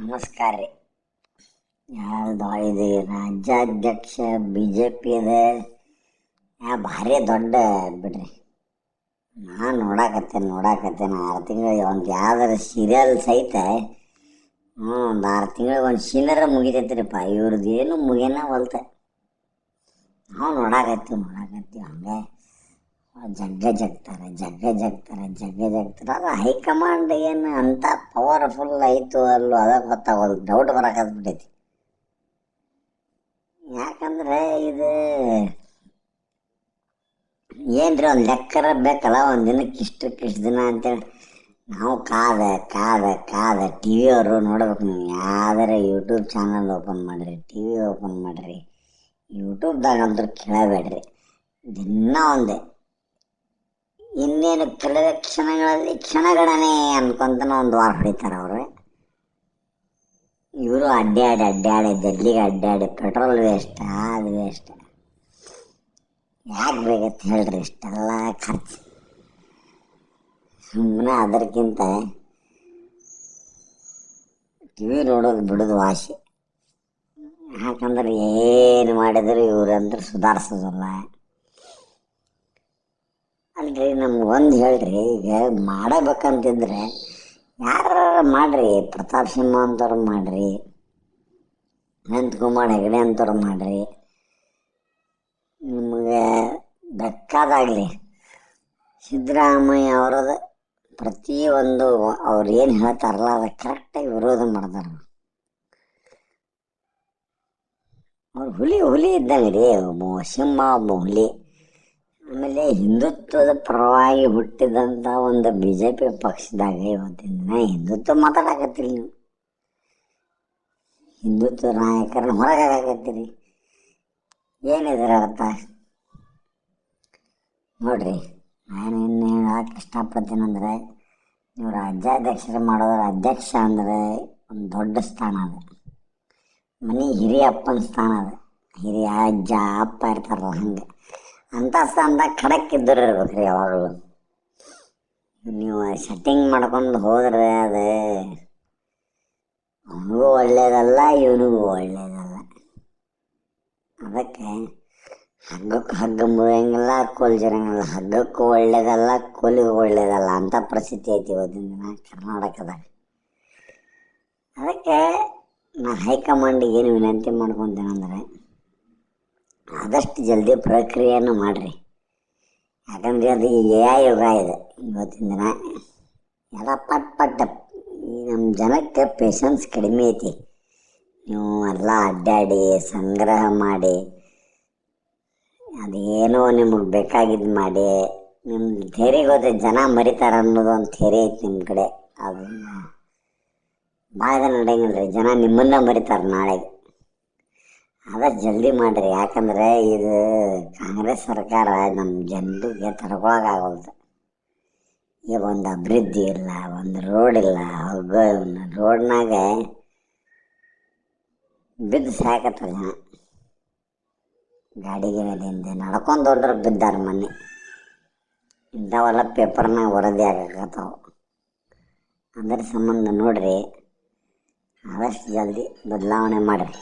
ನಮಸ್ಕಾರ ರೀ. ಯಾರು ಇದು ರಾಜ್ಯಾಧ್ಯಕ್ಷ ಬಿ ಜೆ ಪಿ ಇದೆ ಯಾ ಭಾರಿ ದೊಡ್ಡ ಬಿಡ್ರಿ. ನಾನು ನೋಡಾಕತ್ತೇನೆ ನೋಡಾಕತ್ತೇನೆ. ಆರು ತಿಂಗಳಿಗೆ ಒಂದು ಯಾವ್ದಾರ ಸೀರಿಯಲ್ ಸಹಿತ ಹ್ಞೂ ಒಂದು ಆರು ತಿಂಗಳಿಗೆ ಒಂದು ಸೀನರ ಮುಗಿತೈತ್ರಿಪ್ಪ. ಇವ್ರದ್ದು ಏನು ಮುಗಿಯನ ಹೊಲ್ತ. ನಾವು ನೋಡಾಕತ್ತೀವಿ ನೋಡಾಕತ್ತೀವಿ. ಹಂಗೆ ಜಗ್ಗ ಜಗ್ತಾರೆ ಜಗ್ಗ ಜಗ್ತಾರೆ ಜಗ್ಗ ಜಗ್ತಾರೆ. ಅದು ಹೈಕಮಾಂಡ್ ಏನು ಅಂತ ಪವರ್ಫುಲ್ ಆಯಿತು ಅಲ್ಲೋ, ಅದ ಗೊತ್ತಾಗೋದು ಡೌಟ್ ಬರಕತ್ಬಿಟ್ಟೈತಿ ಯಾಕಂದ್ರೆ ಇದು ಏನ್ರಿ ಒಂದು ಲೆಕ್ಕರ ಬೇಕಲ್ಲ, ಒಂದು ದಿನಕ್ಕೆ ಇಷ್ಟಕ್ಕೆ ಇಷ್ಟು ದಿನ ಅಂತೇಳಿ. ನಾವು ಕಾದ ಕಾದ ಕಾದ ಟಿ ವಿ ಅವರು ನೋಡ್ಬೇಕು ನೀವು. ಯಾವ್ದಾರ ಯೂಟ್ಯೂಬ್ ಚಾನಲ್ ಓಪನ್ ಮಾಡಿರಿ ಟಿ ವಿ ಓಪನ್ ಮಾಡಿರಿ. ಯೂಟ್ಯೂಬ್ದಾಗ ಅಂತೂ ಕೇಳಬೇಡ್ರಿ. ದಿನ ಒಂದೇ. ಇನ್ನೇನು ಕಳೆದ ಕ್ಷಣಗಳಲ್ಲಿ ಕ್ಷಣಗಣನೆ ಅನ್ಕೊಂತನ ಒಂದು ವಾರ ಹೊಡಿತಾರೆ ಅವರು. ಇವರು ಅಡ್ಡಾಡಿ ಅಡ್ಡಾಡಿ ಜಲ್ಲಿಗೆ ಅಡ್ಡಾಡಿ, ಪೆಟ್ರೋಲ್ ವೇಸ್ಟ್ ಅದು ವೇಸ್ಟ್ ಯಾಕೆ ಬೇಕಂತ ಹೇಳ್ರಿ, ಇಷ್ಟೆಲ್ಲ ಖರ್ಚು. ಸುಮ್ಮನೆ ಅದಕ್ಕಿಂತ ಟಿ ವಿ ನೋಡೋದು ಬಿಡೋದು ವಾಸಿ. ಯಾಕಂದ್ರೆ ಏನು ಮಾಡಿದ್ರು ಇವ್ರಂದ್ರೆ ಸುಧಾರಿಸೋದಿಲ್ಲ. ಅಲ್ರಿ ನಮ್ಗೆ ಒಂದು ಹೇಳ್ರಿ, ಈಗ ಮಾಡಬೇಕಂತಿದ್ರೆ ಯಾರು ಮಾಡ್ರಿ, ಪ್ರತಾಪ್ ಸಿಂಹ ಅಂತವ್ರು ಮಾಡ್ರಿ ಅನಂತಕುಮಾರ್ ಹೆಗಡೆ ಅಂತವ್ರು ಮಾಡ್ರಿ, ನಿಮಗೆ ಬೇಕಾದಾಗಲಿ ಸಿದ್ದರಾಮಯ್ಯ ಪ್ರತಿ ಪ್ರತಿಯೊಂದು ಅವ್ರು ಏನು ಹೇಳ್ತಾರಲ್ಲ, ಅದು ಕರೆಕ್ಟಾಗಿ ವಿರೋಧ ಮಾಡ್ತಾರೆ ಅವ್ರು. ಹುಲಿ ಹುಲಿ ಇದ್ದಂಗೆ ರೀ ಸಿಂಹ, ಒಬ್ಬ ಹುಲಿ. ಆಮೇಲೆ ಹಿಂದುತ್ವದ ಪರವಾಗಿ ಹುಟ್ಟಿದಂಥ ಒಂದು ಬಿ ಜೆ ಪಿ ಪಕ್ಷದಾಗ ಇವತ್ತಿನ ದಿನ ಹಿಂದುತ್ವ ಮಾತಾಡಕತ್ತೀರಿ ನೀವು. ಹಿಂದುತ್ವ ನಾಯಕರನ್ನ ಹೊರಗೆ ಏನಿದ್ರೆ ಏನಿದ್ರ ಅರ್ಥ? ನೋಡ್ರಿ, ನಾನು ಇನ್ನು ಹೇಳಕ್ಕೆ ಇಷ್ಟಪಡ್ತೀನಂದ್ರೆ ನೀವು ರಾಜ್ಯಾಧ್ಯಕ್ಷರು ಮಾಡೋದ್ರ ಅಧ್ಯಕ್ಷ ಅಂದರೆ ಒಂದು ದೊಡ್ಡ ಸ್ಥಾನ ಅದು. ಮನೆ ಹಿರಿಯ ಅಪ್ಪನ ಸ್ಥಾನ ಅದು. ಹಿರಿಯ ಅಜ್ಜ, ಅಪ್ಪ ಇರ್ತಾರಲ್ಲ ಹಂಗೆ. ಅಂಥ ಸ್ಥಾನದಾಗ ಖಡಕ್ ಇದ್ದರು ಇರ್ಬೇಕು ರೀ ಯಾವಾಗಲೂ ನೀವು ಸೆಟ್ಟಿಂಗ್ ಮಾಡ್ಕೊಂಡು ಹೋದ್ರೆ ಅದು ಅವನಿಗೂ ಒಳ್ಳೇದಲ್ಲ ಇವನಿಗೂ ಒಳ್ಳೇದಲ್ಲ ಅದಕ್ಕೆ ಹಗ್ಗಕ್ಕೆ ಹಗ್ಗ ಮುರಿಯಂಗಿಲ್ಲ ಕೋಲ್ ಜರಂಗಿಲ್ಲ ಹಗ್ಗಕ್ಕೂ ಒಳ್ಳೇದಲ್ಲ ಕೋಲಿಗೂ ಒಳ್ಳೇದಲ್ಲ ಅಂಥ ಪರಿಸ್ಥಿತಿ ಐತಿ ಇವತ್ತಿನ ದಿನ ಕರ್ನಾಟಕದಾಗ ಅದಕ್ಕೆ ನಾ ಹೈಕಮಾಂಡಿಗೆ ಏನು ವಿನಂತಿ ಮಾಡ್ಕೊತೀನಂದ್ರೆ ಆದಷ್ಟು ಜಲ್ದಿ ಪ್ರಕ್ರಿಯೆಯನ್ನು ಮಾಡಿರಿ. ಯಾಕಂದರೆ ಅದು ಎ ಐ ಯುಗ ಇದೆ. ಇವತ್ತಿನ ದಿನ ಎಲ್ಲ ಪಟ್ ಪಟ್ ಈ ನಮ್ಮ ಜನಕ್ಕೆ ಪೇಷನ್ಸ್ ಕಡಿಮೆ ಐತಿ. ನೀವು ಎಲ್ಲ ಅಡ್ಡಾಡಿ, ಸಂಗ್ರಹ ಮಾಡಿ, ಅದೇನೋ ನಿಮಗೆ ಬೇಕಾಗಿದ್ದು ಮಾಡಿ ನಿಮ್ಮ ಥೇರಿಗೆ ಹೋದ್ರೆ ಜನ ಮರಿತಾರೆ ಅನ್ನೋದು ಒಂದು ಥೇರಿ ಐತಿ ನಿಮ್ಮ ಕಡೆ. ಅದು ಭಾಳ ಜನ ನಡೆಯಂಗಿಲ್ಲ ರೀ ಜನ ನಿಮ್ಮನ್ನ ಮರಿತಾರೆ ನಾಳೆಗೆ. ಆದಷ್ಟು ಜಲ್ದಿ ಮಾಡಿರಿ, ಯಾಕಂದರೆ ಇದು ಕಾಂಗ್ರೆಸ್ ಸರ್ಕಾರ ನಮ್ಮ ಜನರಿಗೆ ತಡ್ಕೊಳಕ್ಕಾಗಲ್ದು ಈಗ ಒಂದು ಅಭಿವೃದ್ಧಿ ಇಲ್ಲ, ಒಂದು ರೋಡ್ ಇಲ್ಲ, ಹೋಗೋ ರೋಡ್ನಾಗ ಬಿದ್ದು ಸಾಕತ್ತಾರ ಜನ ಗಾಡಿಗೆ ಮೇಲಿಂದ ನಡ್ಕೊಂಡು ಹೋದ್ರೆ ಬಿದ್ದಾರ ಮೊನ್ನೆ ಇಂಥವೆಲ್ಲ ಪೇಪರ್ನಾಗ ವರದಿ ಆಗಕತ್ತಾವ ಅದ್ರ ಸಂಬಂಧ ನೋಡ್ರಿ, ಆದಷ್ಟು ಜಲ್ದಿ ಬದಲಾವಣೆ ಮಾಡಿರಿ.